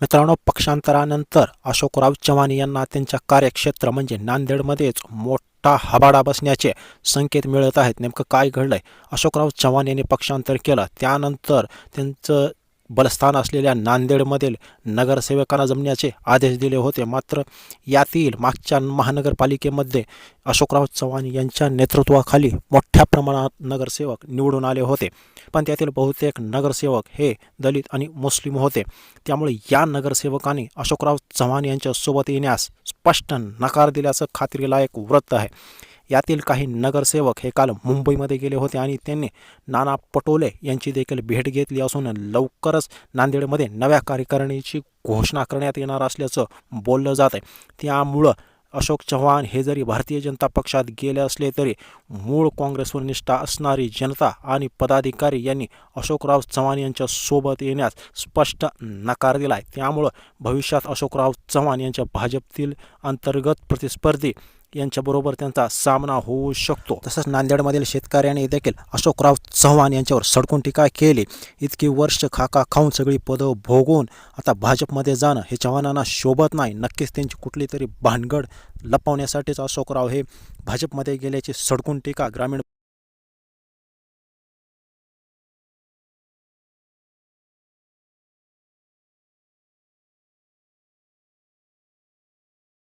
मित्रांनो पक्षांतरानंतर अशोकराव चव्हाण यांना त्यांच्या कार्यक्षेत्र म्हणजे नांदेडमध्येच मोठा हबाडा बसण्याचे संकेत मिळत आहेत. नेमकं काय घडलंय? अशोकराव चव्हाण यांनी पक्षांतर केलं. त्यानंतर त्यांचं बलस्थान असलेल्या नांदेडमधील नगरसेवकांना जमण्याचे आदेश दिले होते. मात्र यातील मागच्या महानगरपालिकेमध्ये अशोकराव चव्हाण यांच्या नेतृत्वाखाली मोठ्या प्रमाणात नगरसेवक निवडून आले होते. पण त्यातील बहुतेक नगरसेवक हे दलित आणि मुस्लिम होते. त्यामुळे या नगरसेवकांनी अशोकराव चव्हाण यांच्यासोबत येण्यास स्पष्ट नकार दिल्याचं खात्रीलायक वृत्त आहे. यातील काही नगरसेवक हे काल मुंबईमध्ये गेले होते आणि त्यांनी नाना पटोले यांची देखील भेट घेतली असून लवकरच नांदेडमध्ये नव्या कार्यकारिणीची घोषणा करण्यात येणार असल्याचं बोललं जात आहे. त्यामुळं अशोक चव्हाण हे जरी भारतीय जनता पक्षात गेले असले तरी मूळ काँग्रेसवर निष्ठा असणारी जनता आणि पदाधिकारी यांनी अशोकराव चव्हाण यांच्या सोबत येण्यास स्पष्ट नकार दिला आहे त्यामुळं भविष्यात अशोकराव चव्हाण यांच्या भाजपतील अंतर्गत प्रतिस्पर्धी यांच्याबरोबर त्यांचा सामना होऊ शकतो. तसंच नांदेडमधील शेतकऱ्यांनी देखील अशोकराव चव्हाण यांच्यावर सडकून टीका केली. इतकी वर्ष खाका खाऊन सगळी पदं भोगून आता भाजपमध्ये जाणं हे चव्हाणांना शोभत नाही. नक्कीच त्यांची कुठली तरी भानगड लपवण्यासाठीच अशोकराव हे भाजपमध्ये गेल्याची सडकून टीका ग्रामीण